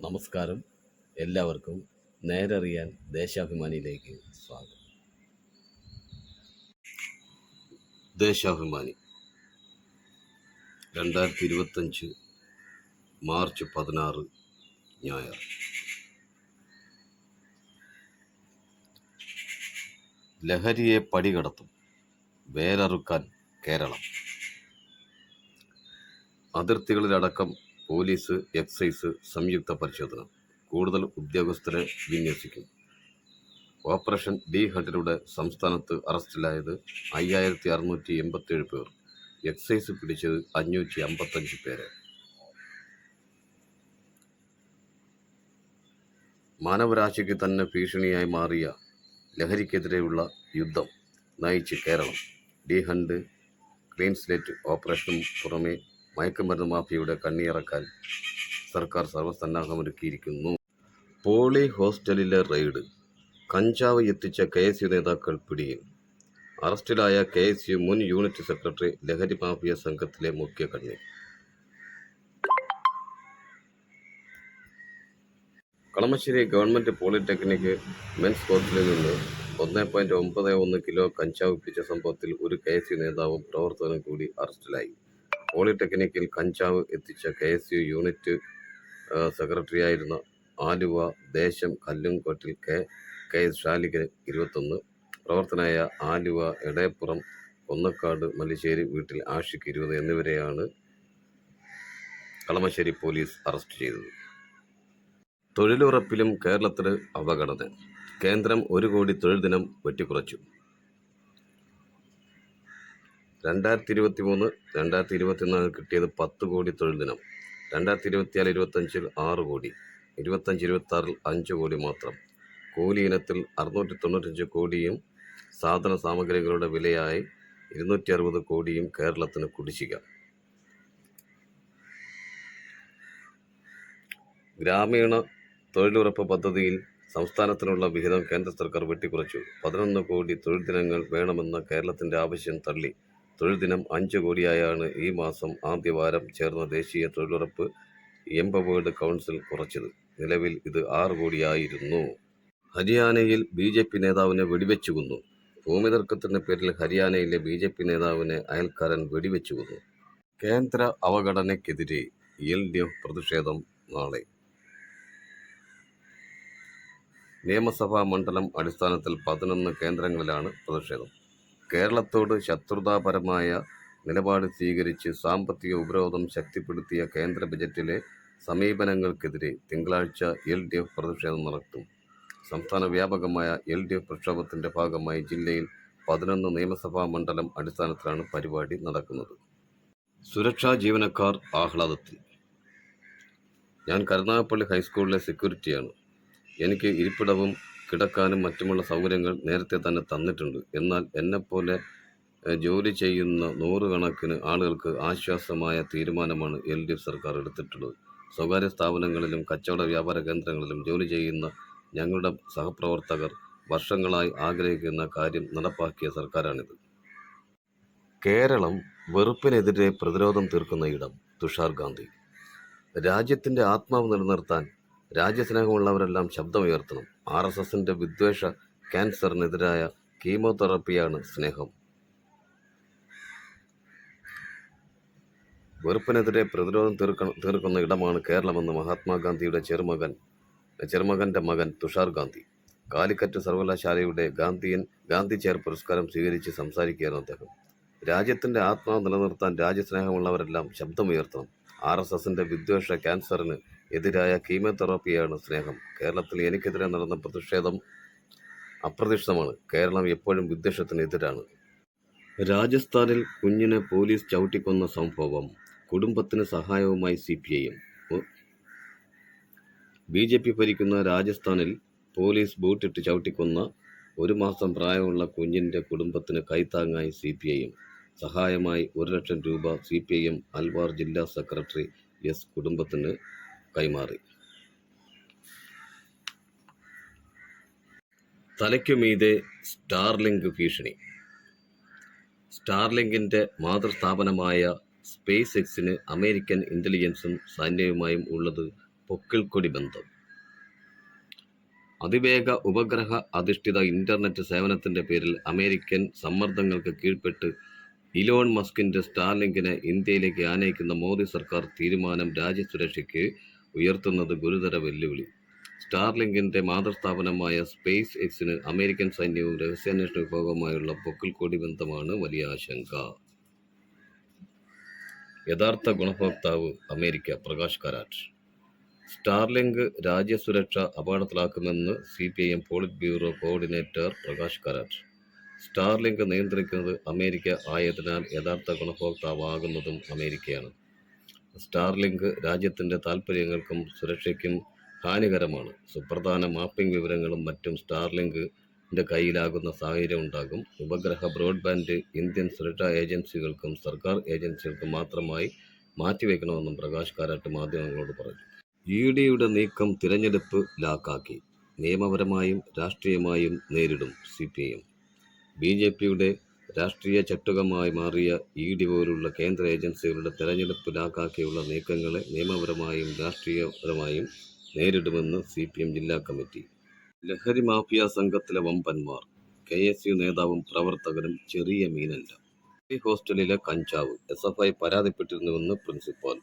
നമസ്കാരം. എല്ലാവർക്കും നേരറിയാൻ ദേശാഭിമാനിയിലേക്ക് സ്വാഗതം. ദേശാഭിമാനി. രണ്ടായിരത്തി ഇരുപത്തഞ്ച് മാർച്ച് പതിനാറ് ഞായർ. ലഹരിയെ പടികടത്തും വേലറുക്കാൻ കേരളം. അതിർത്തികളിലടക്കം പോലീസ് എക്സൈസ് സംയുക്ത പരിശോധന. കൂടുതൽ ഉദ്യോഗസ്ഥരെ വിന്യസിക്കും. ഓപ്പറേഷൻ ഡി ഹണ്ടിലൂടെ സംസ്ഥാനത്ത് അറസ്റ്റിലായത് അയ്യായിരത്തി അറുന്നൂറ്റി എൺപത്തേഴ് പേർ. എക്സൈസ് പിടിച്ചത് അഞ്ഞൂറ്റി അമ്പത്തഞ്ച് പേരെ. മാനവരാശിക്ക് തന്നെ ഭീഷണിയായി മാറിയ ലഹരിക്കെതിരെയുള്ള യുദ്ധം നയിച്ച് Keralam. D hunt clean slate ഓപ്പറേഷനും പുറമെ മയക്കുമരുന്ന് മാഫിയയുടെ കണ്ണിയിറക്കാൻ സർക്കാർ സർവസന്നാഹമൊരുക്കിയിരിക്കുന്നു. പോളി ഹോസ്റ്റലിലെ റെയ്ഡ്. കഞ്ചാവ് എത്തിച്ച കെ എസ് യു നേതാക്കൾ പിടിയിൽ. അറസ്റ്റിലായ കെ എസ് യു മുൻ യൂണിറ്റ് സെക്രട്ടറി ലഹരി മാഫിയ സംഘത്തിലെ മുഖ്യ കണ്ണി. കളമശ്ശേരി ഗവൺമെന്റ് പോളിടെക്നിക് മെൻസ് ഹോസ്റ്റലിൽ നിന്ന് ഒന്ന് പോയിന്റ് ഒമ്പത് ഒന്ന് കിലോ കഞ്ചാവ് പിടിച്ച സംഭവത്തിൽ ഒരു കെ എസ് യു നേതാവും പ്രവർത്തകനും കൂടി അറസ്റ്റിലായി. പോളിടെക്നിക്കിൽ കഞ്ചാവ് എത്തിച്ച K S U unit secretary സെക്രട്ടറിയായിരുന്ന ആലുവ ദേശം കല്ലുംകോട്ടിൽ കെ കെ എസ് ഷാലിക് ഇരുപത്തൊന്ന് പ്രവർത്തനായ ആലുവ എടയപ്പുറം കൊന്നക്കാട് മല്ലിശ്ശേരി വീട്ടിൽ ആഷിക്ക് ഇരുപത് എന്നിവരെയാണ് കളമശ്ശേരി പോലീസ് അറസ്റ്റ് ചെയ്തത്. തൊഴിലുറപ്പിലും കേരളത്തിന് അവഗണന. കേന്ദ്രം ഒരു കോടി തൊഴിൽ ദിനം വെട്ടിക്കുറച്ചു. രണ്ടായിരത്തി ഇരുപത്തി മൂന്ന് രണ്ടായിരത്തി ഇരുപത്തിനാലിൽ കിട്ടിയത് പത്ത് കോടി തൊഴിൽ ദിനം. രണ്ടായിരത്തി ഇരുപത്തിനാല് ഇരുപത്തഞ്ചിൽ ആറ് കോടി. ഇരുപത്തഞ്ച് ഇരുപത്തി ആറിൽ അഞ്ച് കോടി മാത്രം. കൂലി ഇനത്തിൽ അറുന്നൂറ്റി തൊണ്ണൂറ്റഞ്ച് കോടിയും സാധന സാമഗ്രികളുടെ വിലയായി ഇരുന്നൂറ്റി അറുപത് കോടിയും കേരളത്തിന് കുടിശ്ശിക. ഗ്രാമീണ തൊഴിലുറപ്പ് പദ്ധതിയിൽ സംസ്ഥാനത്തിനുള്ള വിഹിതം കേന്ദ്ര സർക്കാർ വെട്ടിക്കുറച്ചു. പതിനൊന്ന് കോടി തൊഴിൽ ദിനങ്ങൾ വേണമെന്ന കേരളത്തിന്റെ ആവശ്യം തള്ളി. തൊഴിൽ ദിനം അഞ്ച് കോടിയായാണ് ഈ മാസം ആദ്യവാരം ചേർന്ന ദേശീയ തൊഴിലുറപ്പ് എംപവേർഡ് കൗൺസിൽ കുറച്ചത്. നിലവിൽ ഇത് ആറ് കോടിയായിരുന്നു. ഹരിയാനയിൽ ബി ജെ പി നേതാവിനെ വെടിവെച്ചു കൊന്നു ഭൂമി തർക്കത്തിന്റെ പേരിൽ ഹരിയാനയിലെ ബി ജെ പി നേതാവിനെ അയൽക്കാരൻ വെടിവെച്ചു കൊന്നു കേന്ദ്ര അവഗണനയ്ക്കെതിരെ എൽ ഡി എഫ് പ്രതിഷേധം നാളെ. നിയമസഭാ മണ്ഡലം അടിസ്ഥാനത്തിൽ പതിനൊന്ന് കേന്ദ്രങ്ങളിലാണ് പ്രതിഷേധം. കേരളത്തോട് ശത്രുതാപരമായ നിലപാട് സ്വീകരിച്ച് സാമ്പത്തിക ഉപരോധം ശക്തിപ്പെടുത്തിയ കേന്ദ്ര ബജറ്റിലെ സമീപനങ്ങൾക്കെതിരെ തിങ്കളാഴ്ച എൽ ഡി എഫ് പ്രതിഷേധം നടത്തും. സംസ്ഥാന വ്യാപകമായ എൽ ഡി എഫ് പ്രക്ഷോഭത്തിന്റെ ഭാഗമായി ജില്ലയിൽ പതിനൊന്ന് നിയമസഭാ മണ്ഡലം അടിസ്ഥാനത്തിലാണ് പരിപാടി നടക്കുന്നത്. സുരക്ഷാ ജീവനക്കാർ ആഹ്ലാദത്തിൽ. ഞാൻ കരുനാഗപ്പള്ളി ഹൈസ്കൂളിലെ സെക്യൂരിറ്റിയാണ്. എനിക്ക് ഇരിപ്പിടവും കിടക്കാനും മറ്റുമുള്ള സൗകര്യങ്ങൾ നേരത്തെ തന്നെ തന്നിട്ടുണ്ട്. എന്നാൽ എന്നെപ്പോലെ ജോലി ചെയ്യുന്ന നൂറുകണക്കിന് ആളുകൾക്ക് ആശ്വാസമായ തീരുമാനമാണ് എൽ ഡി എഫ് സർക്കാർ എടുത്തിട്ടുള്ളത്. സ്വകാര്യ സ്ഥാപനങ്ങളിലും കച്ചവട വ്യാപാര കേന്ദ്രങ്ങളിലും ജോലി ചെയ്യുന്ന ഞങ്ങളുടെ സഹപ്രവർത്തകർ വർഷങ്ങളായി ആഗ്രഹിക്കുന്ന കാര്യം നടപ്പാക്കിയ സർക്കാരാണിത്. കേരളം വെറുപ്പിനെതിരെ പ്രതിരോധം തീർക്കുന്ന ഇടം തുഷാർ ഗാന്ധി. രാജ്യത്തിന്റെ ആത്മാവ് നിലനിർത്താൻ രാജ്യസ്നേഹമുള്ളവരെല്ലാം ശബ്ദമുയർത്തണം. ആർ എസ് എസിന്റെ വിദ്വേഷ ക്യാൻസറിനെതിരായ കീമോതെറാപ്പിയാണ് സ്നേഹം. വെറുപ്പിനെതിരെ പ്രതിരോധം തീർക്ക തീർക്കുന്ന ഇടമാണ് കേരളമെന്ന് മഹാത്മാഗാന്ധിയുടെ ചെറുമകൻ ചെറുമകന്റെ മകൻ തുഷാർ ഗാന്ധി. കാലിക്കറ്റ് സർവകലാശാലയുടെ ഗാന്ധിയൻ ഗാന്ധി ചെയർ പുരസ്കാരം സ്വീകരിച്ച് സംസാരിക്കുകയായിരുന്നു അദ്ദേഹം. രാജ്യത്തിന്റെ ആത്മാവ് നിലനിർത്താൻ രാജ്യസ്നേഹമുള്ളവരെല്ലാം ശബ്ദമുയർത്തണം. ആർ എസ് എസിന്റെ വിദ്വേഷ ക്യാൻസറിന് എതിരായ കീമോതെറാപ്പിയാണ് സ്നേഹം. കേരളത്തിൽ എനിക്കെതിരെ നടന്ന പ്രതിഷേധം അപ്രതീക്ഷിതമാണ്. കേരളം എപ്പോഴും വിദ്വേഷത്തിനെതിരാണ് രാജസ്ഥാനിൽ കുഞ്ഞിനെ പോലീസ് ചവിട്ടിക്കൊന്ന സംഭവം കുടുംബത്തിന് സഹായവുമായി C P I M B J P ഭരിക്കുന്ന രാജസ്ഥാനിൽ പോലീസ് ബൂട്ടിട്ട് ചവിട്ടിക്കൊന്ന ഒരു മാസം പ്രായമുള്ള കുഞ്ഞിന്റെ കുടുംബത്തിന് കൈത്താങ്ങായി സി പി ഐ എം സഹായമായി ഒരു ലക്ഷം രൂപ C P I M Alwar ജില്ലാ സെക്രട്ടറി എസ് കുടുംബത്തിന് കൈമാറി. തലയ്ക്കുമീതെ സ്റ്റാർലിങ്ക് ഭീഷണി. സ്റ്റാർലിങ്കിന്റെ മാതൃസ്ഥാപനമായ സ്പേസ് എക്സിന് അമേരിക്കൻ ഇന്റലിജൻസും സൈന്യവുമായും ഉള്ളത് പൊക്കിൾക്കൊടി ബന്ധം. അതിവേഗ ഉപഗ്രഹ അധിഷ്ഠിത ഇന്റർനെറ്റ് സേവനത്തിന്റെ പേരിൽ അമേരിക്കൻ സമ്മർദ്ദങ്ങൾക്ക് കീഴ്പ്പെട്ട് ഇലോൺ മസ്കിന്റെ സ്റ്റാർലിങ്കിനെ ഇന്ത്യയിലേക്ക് ആനയിക്കുന്ന മോദി സർക്കാർ തീരുമാനം രാജ്യസുരക്ഷയ്ക്ക് ഉയർത്തുന്നത് ഗുരുതര വെല്ലുവിളി. സ്റ്റാർലിങ്കിന്റെ മാതൃസ്ഥാപനമായ സ്പേസ് എക്സിന് അമേരിക്കൻ സൈന്യവും രഹസ്യാന്വേഷണ വിഭാഗവുമായുള്ള പൊക്കിൾക്കൊടി ബന്ധമാണ് വലിയ ആശങ്ക. യഥാർത്ഥ ഗുണഭോക്താവ് അമേരിക്ക പ്രകാശ് കാരാട്ട് സ്റ്റാർലിങ്ക് രാജ്യസുരക്ഷ അപകടത്തിലാക്കുമെന്ന് C P I M polit bureau coordinator Prakash Karat Starlink നിയന്ത്രിക്കുന്നത് അമേരിക്ക ആയതിനാൽ യഥാർത്ഥ ഗുണഭോക്താവാകുന്നതും അമേരിക്കയാണ്. സ്റ്റാർലിങ്ക് രാജ്യത്തിന്റെ താൽപ്പര്യങ്ങൾക്കും സുരക്ഷയ്ക്കും ഹാനികരമാണ്. സുപ്രധാന മാപ്പിംഗ് വിവരങ്ങളും മറ്റും സ്റ്റാർലിങ്കിന്റെ കയ്യിലാകുന്ന സാഹചര്യം ഉണ്ടാകും. ഉപഗ്രഹ ബ്രോഡ്ബാൻഡ് ഇന്ത്യൻ സുരക്ഷാ ഏജൻസികൾക്കും സർക്കാർ ഏജൻസികൾക്കും മാത്രമായി മാറ്റിവെക്കണമെന്നും പ്രകാശ് കാരാട്ട് മാധ്യമങ്ങളോട് പറഞ്ഞു. ഇ ഡിയുടെ നീക്കം തിരഞ്ഞെടുപ്പ് ലാക്കാക്കി. നിയമപരമായും രാഷ്ട്രീയമായും നേരിടും C P M. B J പിയുടെ രാഷ്ട്രീയ ചട്ടുകമായി മാറിയ ഇ ഡി പോലുള്ള കേന്ദ്ര ഏജൻസികളുടെ തെരഞ്ഞെടുപ്പ് ലാക്കാക്കിയുള്ള നീക്കങ്ങളെ നിയമപരമായും രാഷ്ട്രീയപരമായും നേരിടുമെന്ന് സി പി എം ജില്ലാ കമ്മിറ്റി. ലഹരി മാഫിയ സംഘത്തിലെ വമ്പന്മാർ കെ എസ് യു നേതാവും പ്രവർത്തകരും ചെറിയ മീനല്ല. ഹോസ്റ്റലിലെ കഞ്ചാവ് എസ് എഫ് ഐ പരാതിപ്പെട്ടിരുന്നുവെന്ന് പ്രിൻസിപ്പാൽ